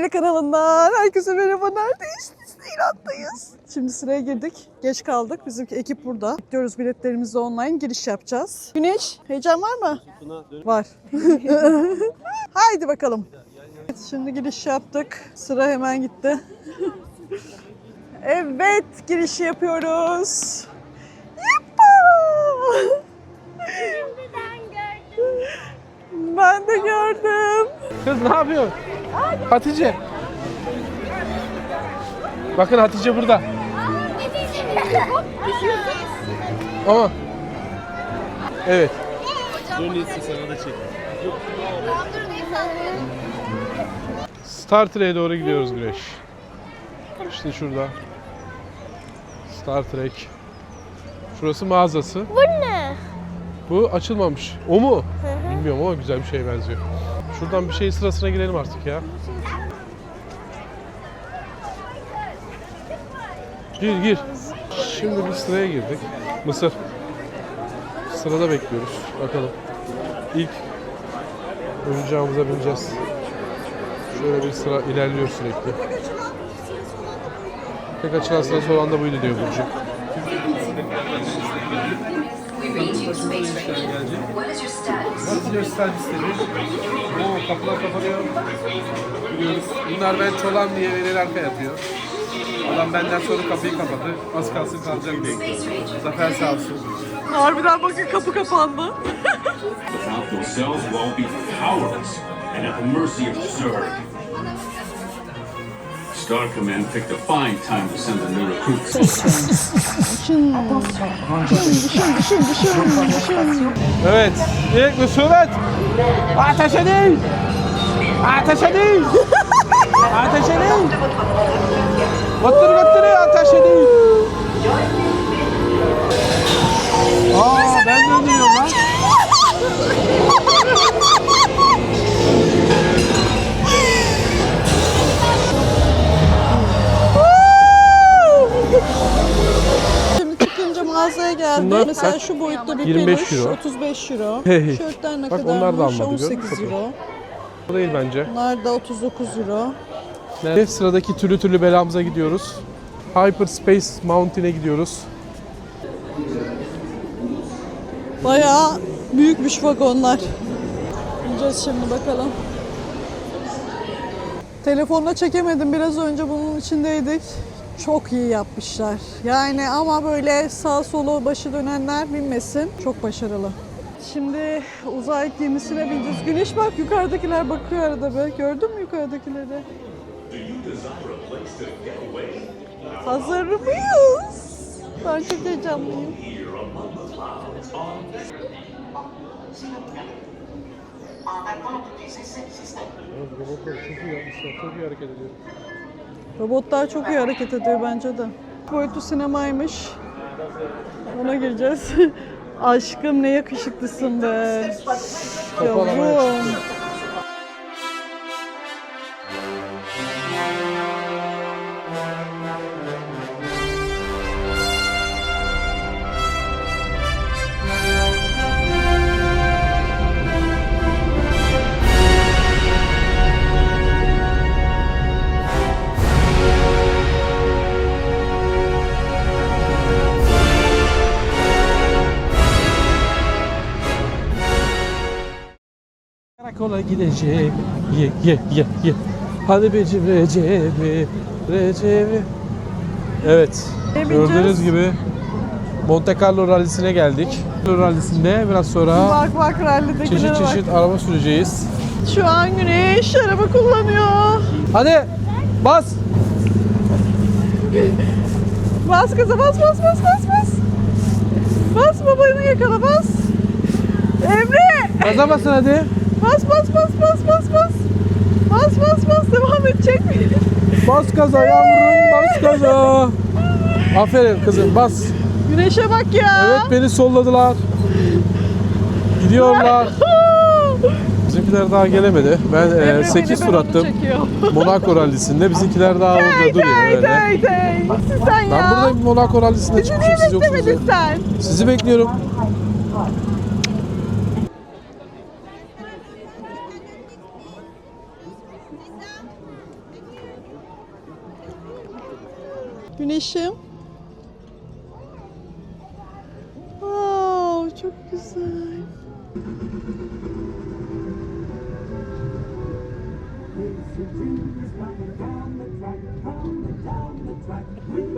Aile kanalından herkese merhaba. Neredeyiz? Disneyland'dayız. Şimdi sıraya girdik. Geç kaldık. Bizimki ekip burada. Bekliyoruz biletlerimizi online giriş yapacağız. Güneş, heyecan var mı? Var. Haydi bakalım. Evet, şimdi giriş yaptık. Sıra hemen gitti. evet, giriş yapıyoruz. Yuppa! Ben de gördüm. Kız ne yapıyorsun? Hatice. Bakın Hatice burada. Ama. Evet. Star Trek'e doğru gidiyoruz Güneş. İşte şurada. Star Trek. Şurası mağazası. Bu ne? Bu açılmamış. O mu? Bilmiyorum ama güzel bir şeye benziyor. Şuradan bir şey sırasına girelim artık ya. Gir gir. Şimdi bir sıraya girdik. Mısır. Sırada bekliyoruz. Bakalım. İlk oyuncağımıza bineceğiz. Şöyle bir sıra ilerliyor sürekli. Tek açılan sırası olan da buydu diyor Burcu. Nasıl servisleri? Oo kapılar kapanıyor. Bunlar ben çolan diye veliler arka yatıyor. Adam benden sonra kapıyı kapadı. Az kalsın kalacak diye. Zafer sağ olsun. Harbiden bakın kapı kapandı. Without themselves, we'll be powerless and at the mercy of Zurg. Star Command picked a fine time to send the new recruits. Evet. İlk müsüret. Ateş edin. Ateş edin. Ateş edin. Götür götür ateş edin. Aa ben de öldürüyorum lan. Mağazaya geldi. Bunlar Mesela kaç? şu boyutta bir 25 peluş euro. 35 euro. Hey. Tişörtler ne Bak onlar da kadarmış? almadı, gördün mü 18 kapıyı? euro. Bu değil bence. Bunlar da 39 euro. Ve sıradaki türlü türlü belamıza gidiyoruz. Hyperspace Mountain'e gidiyoruz. Bayağı büyükmüş vagonlar. Gideceğiz şimdi bakalım. Telefonla çekemedim. Biraz önce bunun içindeydik. Çok iyi yapmışlar. Yani ama böyle sağ solu başı dönenler binmesin. Çok başarılı. Şimdi uzay gemisine bineceğiz. Güneş bak yukarıdakiler bakıyor arada be. Gördün mü yukarıdakileri? Hazır mıyız? Ben çok heyecanlıyım. Robotlar çok iyi yapmışlar, çok iyi hareket ediyor. Robotlar çok iyi hareket ediyor bence de. Boyutu sinemaymış. Ona gireceğiz. Aşkım ne yakışıklısın be. Yavrum. Gideceğim. Ye ye ye ye. Hadi becim Recep'i, Recep'i. Evet. Ne Gördüğünüz gibi Monte Carlo rallisine geldik. Rallisinde biraz sonra Bak bak rallidekilere çeşit bak. çeşit araba süreceğiz. Şu an güneş araba kullanıyor. Hadi bas. Bas kıza bas bas bas bas bas. Bas babanı yakala bas. Emre! Gaza basın hadi. Bas bas bas bas bas bas. Bas bas bas devam edecek mi? Bas gaza yavrum bas gaza. Aferin kızım bas. Güneşe bak ya. Evet beni solladılar. Gidiyorlar. Bizimkiler daha gelemedi. Ben Emre 8 beni, tur attım. Monaco rallisinde. Bizimkiler daha orada duruyor Hey hey hey. Sen ya? Ben buradayım Monaco rallisinde çıkmışım siz yoksunuz sen? Sizi bekliyorum. Güneşim. Wow, çok güzel. Ya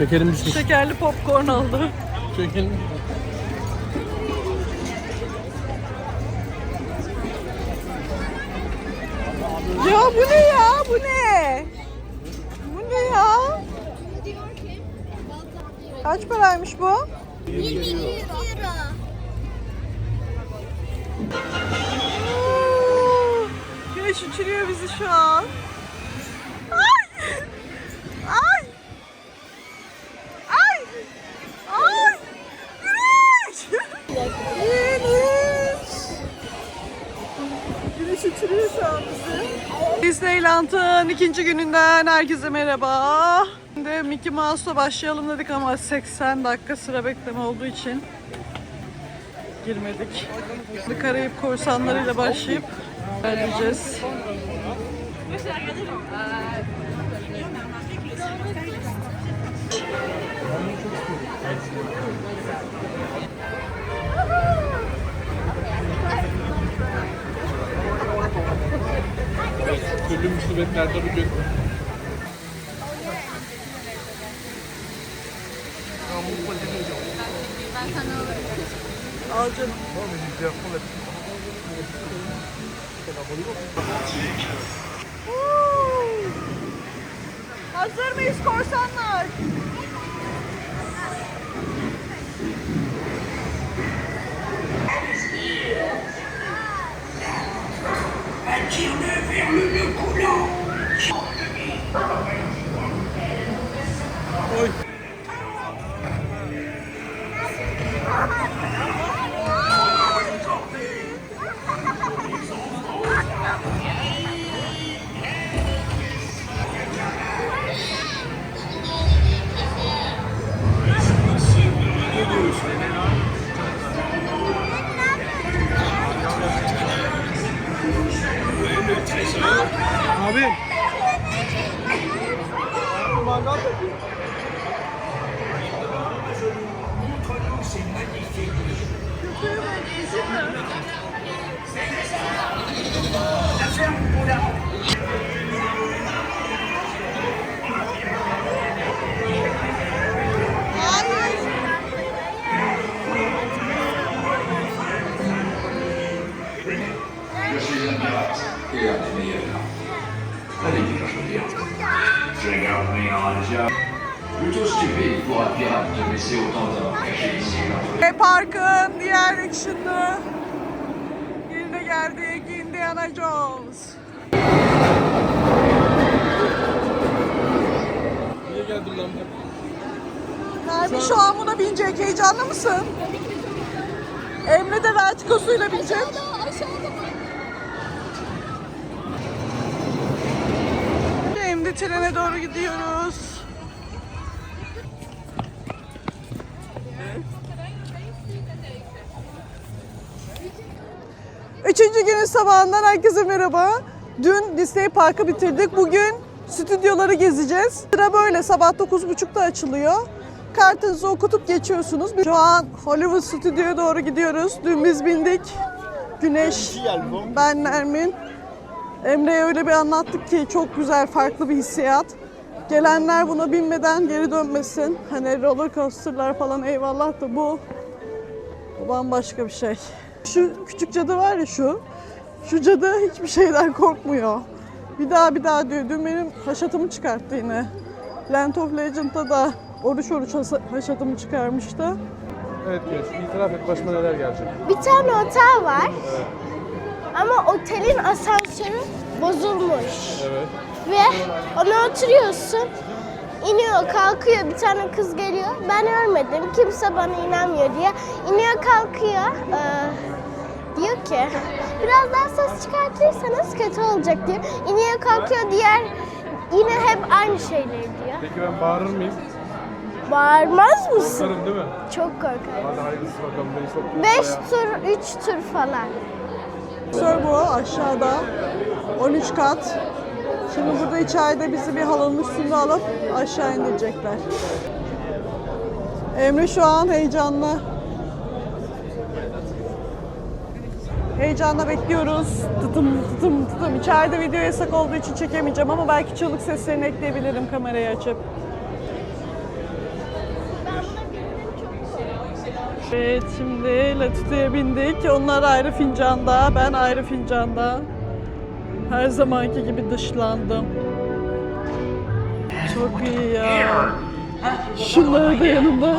Şekerim düşmüş. Şekerli popcorn aldı. Şekerim. Ya bu ne ya? Bu ne? Bu ne ya? Kaç paraymış bu? 22 euro. Güneş uçuruyor bizi şu an. Disneyland'ın ikinci gününden herkese merhaba. Şimdi Mickey Mouse'la başlayalım dedik ama 80 dakika sıra bekleme olduğu için girmedik. Şimdi Karayip korsanlarıyla başlayıp ilerleyeceğiz. Musibetlerde bugün. Hazır mıyız korsanlar? Tire-le vers le nœud coulant Montre-nous ces magnifiques. La ferme pour la Ve parkın diğer action'ı. Yine geldik Indiana Jones. Niye geldin lan? Nermin şu an buna binecek. Heyecanlı mısın? Emre de vertikosuyla binecek. Şimdi trene doğru gidiyoruz. Üçüncü günün sabahından herkese merhaba. Dün Disney Park'ı bitirdik. Bugün stüdyoları gezeceğiz. Sıra böyle sabah 9.30'da açılıyor. Kartınızı okutup geçiyorsunuz. Şu an Hollywood Stüdyo'ya doğru gidiyoruz. Dün biz bindik. Güneş, ben Nermin. Emre'ye öyle bir anlattık ki çok güzel, farklı bir hissiyat. Gelenler buna binmeden geri dönmesin. Hani roller coaster'lar falan eyvallah da bu bu bambaşka bir şey. Şu küçük cadı var ya şu. Şu cadı hiçbir şeyden korkmuyor. Bir daha bir daha diyor. Dün benim haşatımı çıkarttı yine. Land of Legend'da da oruç oruç haşatımı çıkarmıştı. Evet genç. İtiraf et başıma neler gelecek. Bir tane otel var. Ama otelin asansörü bozulmuş. Evet. Ve ona oturuyorsun. İniyor, kalkıyor. Bir tane kız geliyor. Ben ölmedim. Kimse bana inanmıyor diye. İniyor, kalkıyor. Ee, diyor ki biraz daha ses çıkartırsanız kötü olacak diyor. İniyor, kalkıyor. Diğer yine hep aynı şeyleri diyor. Peki ben bağırır mıyım? Bağırmaz mısın? Sarım değil mi? Çok korkarım. Hadi hayırlısı bakalım. Beni soktu. 5 tur, 3 tur falan. Asansör bu aşağıda. 13 kat. Şimdi burada içeride bizi bir halının üstünde alıp aşağı indirecekler. Emre şu an heyecanlı. Heyecanla bekliyoruz. Tıtım tıtım tıtım. İçeride video yasak olduğu için çekemeyeceğim ama belki çığlık seslerini ekleyebilirim kamerayı açıp. Evet şimdi Latitude'ye bindik. Onlar ayrı fincanda, ben ayrı fincanda. Her zamanki gibi dışlandım. Çok iyi ya. Şunlar da yanımda.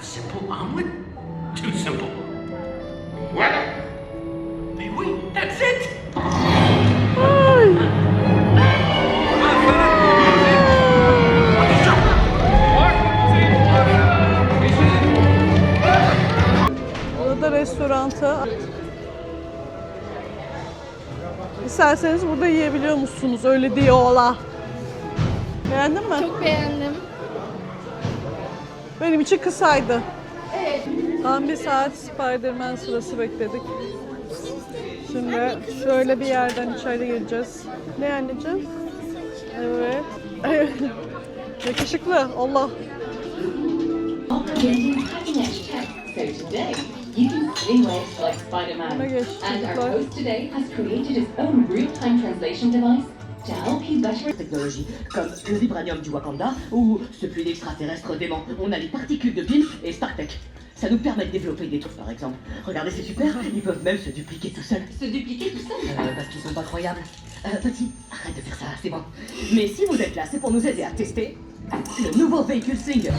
Simple omelet? Too simple. That's it! Restoranta. İsterseniz burada yiyebiliyor musunuz? Öyle diyorlar. Beğendin mi? Çok beğendim. Benim için kısaydı. Tam bir saat Spider-Man sırası bekledik. Şimdi şöyle bir yerden içeri gireceğiz. Ne anneciğim? Evet. Yakışıklı. Allah. Sling legs like Spider-Man. Ona geç And our host today has created his own real-time translation device to help you better technologies comme le vibranium du Wakanda ou ce puits d'extraterrestre dément. On a les particules de Pimp et StarTech. Ça nous permet de développer des trucs par exemple. Regardez, c'est super, ils peuvent même se dupliquer tout seuls. se dupliquer tout seul. Euh, parce qu'ils sont pas croyables. Euh, petit, arrête de faire ça, c'est bon. Mais si vous êtes là, c'est pour nous aider à tester le nouveau véhicule Sling.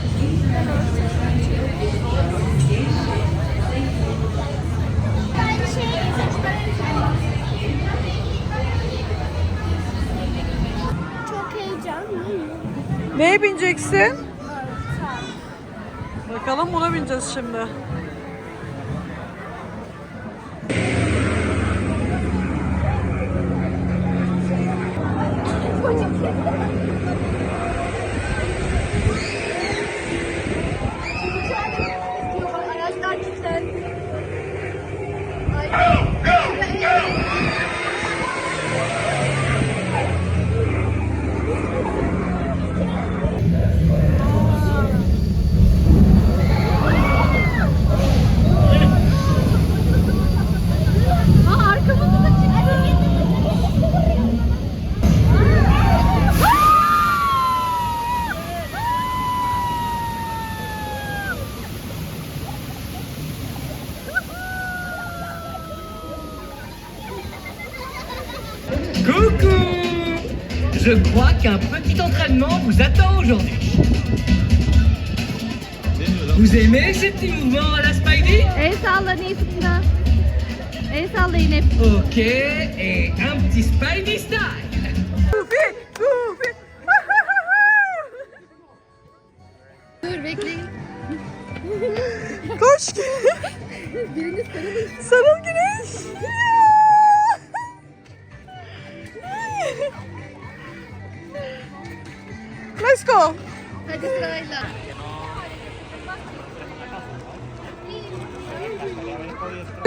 Çok heyecanlıyım. Neye bineceksin? Bakalım buna bineceğiz şimdi. Je crois qu'un petit entraînement vous attend aujourd'hui. Vous aimez ces petits mouvements à la Spidey? El salla Nefina. El sallayın hep. Ok, et un petit Spidey style. Dur bekleyin. Koş. Sarıl Let's go. Hadi sırayla.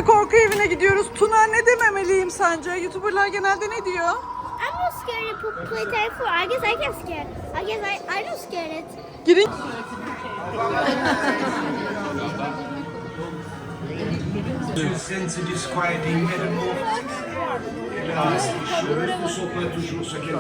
Korku evine gidiyoruz. Tuna ne dememeliyim sence? YouTuber'lar genelde ne diyor? I'm not scared to play four. I guess I get scared. I guess I, I don't scared it. Girin. sense of disquieting metamorphosis. Pas toujours ce qu'elles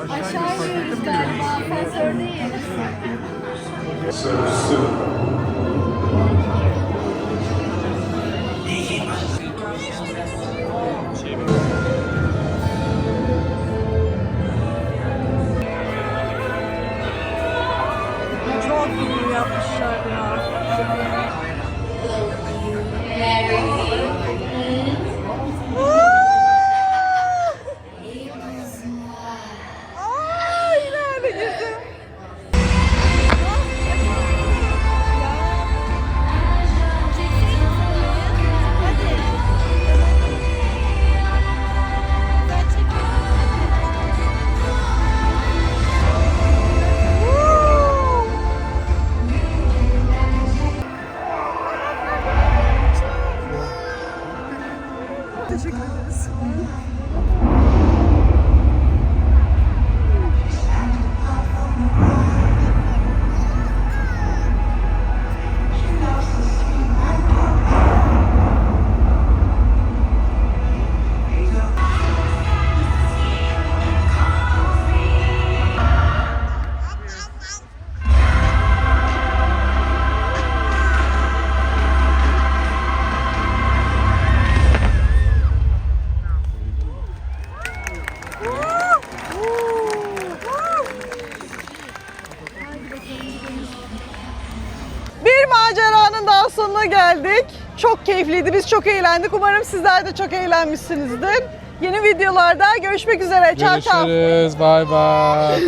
keyifliydi. Biz çok eğlendik. Umarım sizler de çok eğlenmişsinizdir. Yeni videolarda görüşmek üzere. Ciao. Görüşürüz. Bay bay.